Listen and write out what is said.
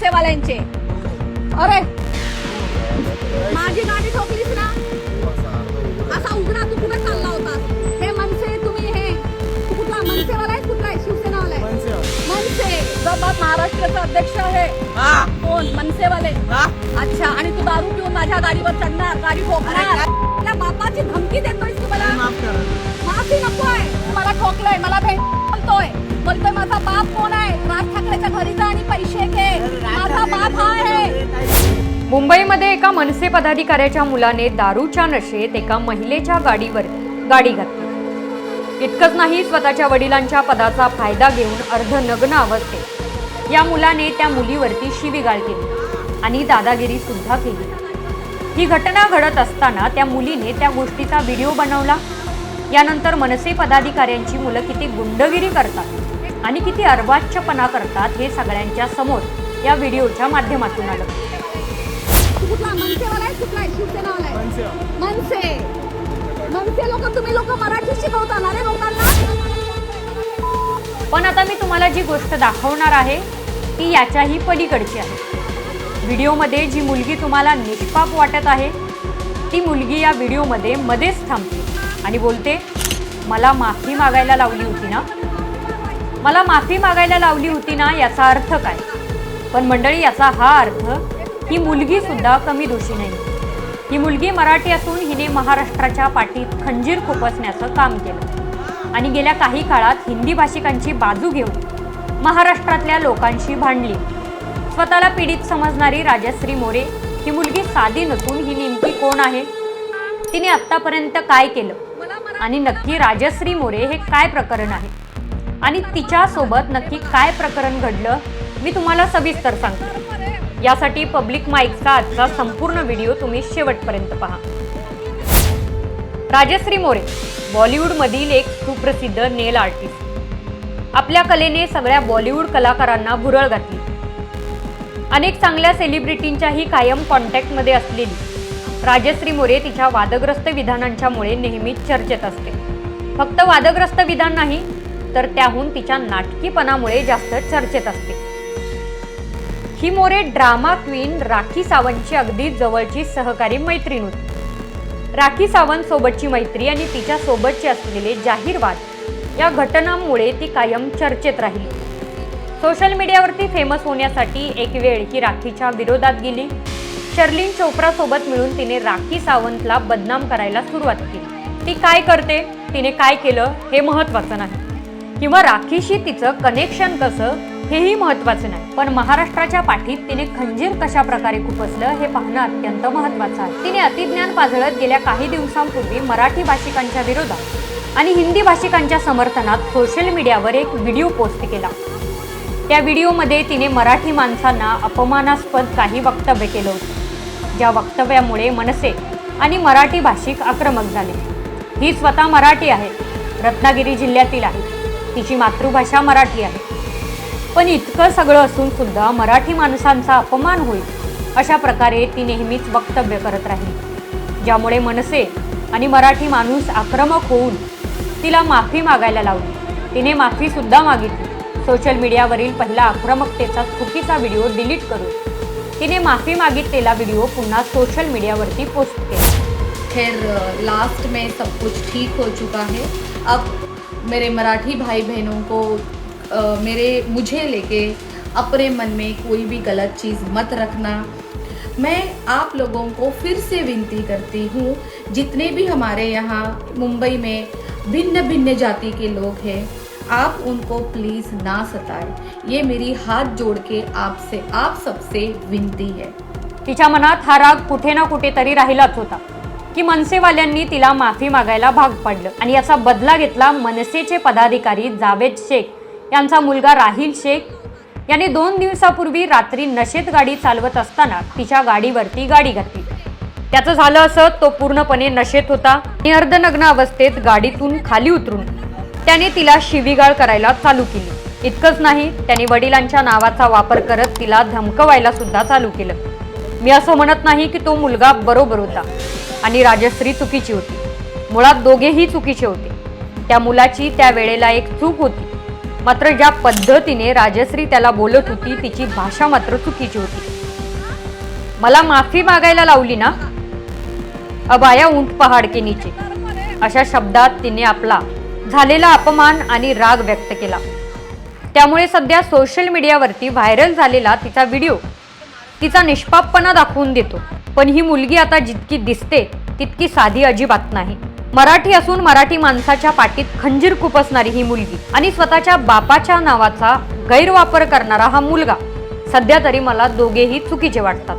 मनसेवाल्यांचे. अरे! माझी गाडी ठोकलीस ना? असा उघडा तू कुठे चालला होतास हे मनसे तुम्ही हे तू कुठला मनसेवाला आहे कुठला आहे? शिवसेनावाला आहे? मनसे. जो बाप महाराष्ट्राचा अध्यक्ष आहे. कोण? मनसेवाले. अच्छा आणि तू दारू पिऊन माझ्या गाडीवर चढणार गाडी ठोकणार. बापाची धमकी देतोयस बाप कोण आहे? राज ठाकरेच्या घरी जा आणि पैसे घे. माझा बाप हा आहे. मुंबईमध्ये एका मनसे पदाधिकाऱ्याच्या मुलाने दारूच्या नशेत एका महिलेच्या गाडीवर गाडी घातली. इतकंच नाही स्वतःच्या वडिलांच्या पदाचा फायदा घेऊन अर्धनग्न अवस्थेत. या मुलाने त्या मुलीवरती शिवीगाळ केली आणि दादागिरी सुद्धा केली. ही घटना घडत असताना त्या मुलीने त्या गोष्टीचा व्हिडिओ बनवला. यानंतर मनसे पदाधिकाऱ्यांची मुलं किती गुंडगिरी करतात. आणि किती अर्वाच्यपणा करतात हे सगळ्यांच्या समोर या व्हिडिओच्या माध्यमातून आलं. पण आता मी तुम्हाला जी गोष्ट दाखवणार आहे ती याच्याही पलीकडची आहे. व्हिडिओमध्ये जी मुलगी तुम्हाला निष्पाप वाटत आहे ती मुलगी या व्हिडिओमध्ये मध्येच थांबते. आणि बोलते मला माफी मागायला लावली होती ना मला माफी मागायला लावली होती ना याचा अर्थ काय? पण मंडळी याचा हा अर्थ ही मुलगी सुद्धा कमी दोषी नाही. ही मुलगी मराठी असून हिने महाराष्ट्राच्या पाठीत खंजीर खुपसण्याचं काम केलं. आणि गेल्या काही काळात हिंदी भाषिकांची बाजू घेऊन महाराष्ट्रातल्या लोकांशी भांडली. स्वतःला पीडित समजणारी राजश्री मोरे ही मुलगी साधी नसून ही नेमकी कोण आहे? तिने आत्तापर्यंत काय केलं? आणि नक्की राजश्री मोरे हे काय प्रकरण आहे? आणि तिच्यासोबत नक्की काय प्रकरण घडलं मी तुम्हाला सविस्तर सांगते. यासाठी पब्लिक माईकचा आजचा संपूर्ण व्हिडिओ तुम्ही शेवटपर्यंत पहा. राजश्री मोरे बॉलिवूडमधील एक सुप्रसिद्ध नेल आर्टिस्ट. आपल्या कलेने सगळ्या बॉलिवूड कलाकारांना भुरळ घातली. अनेक चांगल्या सेलिब्रिटींच्याही कायम कॉन्टॅक्टमध्ये असलेली राजश्री मोरे तिच्या वादग्रस्त विधानांच्यामुळे नेहमीच चर्चेत असते. फक्त वादग्रस्त विधान नाही तर त्याहून तिच्या नाटकीपणामुळे जास्त चर्चेत असते. ही मोरे ड्रामा क्वीन राखी सावंतची अगदी जवळची सहकारी मैत्रीण होती. राखी सावंत सोबतची मैत्री आणि तिच्या सोबतचे असलेले जाहीर वाद या घटनांमुळे ती कायम चर्चेत राहिली. सोशल मीडियावरती फेमस होण्यासाठी एक वेळ ही राखीच्या विरोधात गेली. शर्लिन चोप्रा सोबत मिळून तिने राखी सावंतला बदनाम करायला सुरुवात केली. ती काय करते? तिने काय केलं? हे महत्वाचं नाही. किंवा राखीशी तिचं कनेक्शन कसं हेही महत्वाचं नाही. पण महाराष्ट्राच्या पाठीत तिने खंजीर कशा प्रकारे खुपसलं हे पाहणं अत्यंत महत्वाचं आहे. तिने अतिज्ञान पाजळत गेल्या काही दिवसांपूर्वी मराठी भाषिकांच्या विरोधात आणि हिंदी भाषिकांच्या समर्थनात सोशल मीडियावर एक व्हिडिओ पोस्ट केला. त्या व्हिडिओमध्ये तिने मराठी माणसांना अपमानास्पद काही वक्तव्य केलं होतं ज्या वक्तव्यामुळे मनसे आणि मराठी भाषिक आक्रमक झाले. ही स्वतः मराठी आहे रत्नागिरी जिल्ह्यातील आहे. तिची मातृभाषा मराठी आहे. पण इतकं सगळं असून सुद्धा मराठी माणसांचा अपमान होईल अशा प्रकारे ती नेहमीच वक्तव्य करत राहिली. ज्यामुळे मनसे आणि मराठी माणूस आक्रमक होऊन तिला माफी मागायला लावली. तिने माफीसुद्धा मागितली. सोशल मीडियावरील पहिला आक्रमकतेचा चुकीचा व्हिडिओ डिलीट करून तिने माफी मागितलेला व्हिडिओ पुन्हा सोशल मीडियावरती पोस्ट केला. खैर लास्ट में सब कुछ ठीक हो चुका है. अब मेरे मराठी भाई बहनों को अ, मेरे मुझे लेके अपने मन में कोई भी गलत चीज़ मत रखना। मैं आप लोगों को फिर से विनती करती हूँ जितने भी हमारे यहाँ मुंबई में भिन्न भिन्न जाति के लोग हैं आप उनको प्लीज़ ना सताएँ। ये मेरी हाथ जोड़ के आपसे आप सबसे विनती है। तिच्या मनात हा राग कुठे ना कुठेतरी राहिलाच होता। की मनसेवाल्यांनी तिला माफी मागायला भाग पाडलं आणि याचा बदला घेतला मनसेचे पदाधिकारी जावेद शेख यांचा मुलगा राहील शेख. याने दोन दिवसापूर्वी रात्री नशेत गाडी चालवत असताना तिच्या गाडीवरती गाडी घातली. त्याचं झालं असं तो पूर्णपणे नशेत होता. आणि अर्धनग्न अवस्थेत गाडीतून खाली उतरून त्याने तिला शिवीगाळ करायला चालू केली. इतकंच नाही त्याने वडिलांच्या नावाचा वापर करत तिला धमकवायला सुद्धा चालू केलं. मी असं म्हणत नाही की तो मुलगा बरोबर होता. आणि राजश्री चुकीची होती. मुळात दोघेही चुकीचे होते. त्या मुलाची त्या वेळेला एक चूक होती. मात्र ज्या पद्धतीने राजश्री त्याला बोलत होती तिची भाषा मात्र चुकीची होती. मला माफी मागायला लावली ना? अबाया उंट ऊंट पहाड के नीचे अशा शब्दात तिने आपला झालेला अपमान आणि राग व्यक्त केला. त्यामुळे सध्या सोशल मीडियावरती व्हायरल झालेला तिचा व्हिडिओ तिचा निष्पापपणा दाखवून देतो. पण ही मुलगी आता जितकी दिसते तितकी साधी अजिबात नाही. मराठी असून मराठी माणसाच्या पाठीत खंजीर खुपसणारी ही मुलगी आणि स्वतःच्या बापाच्या नावाचा गैरवापर करणारा हा मुलगा. सध्या तरी मला दोघेही चुकीचे वाटतात.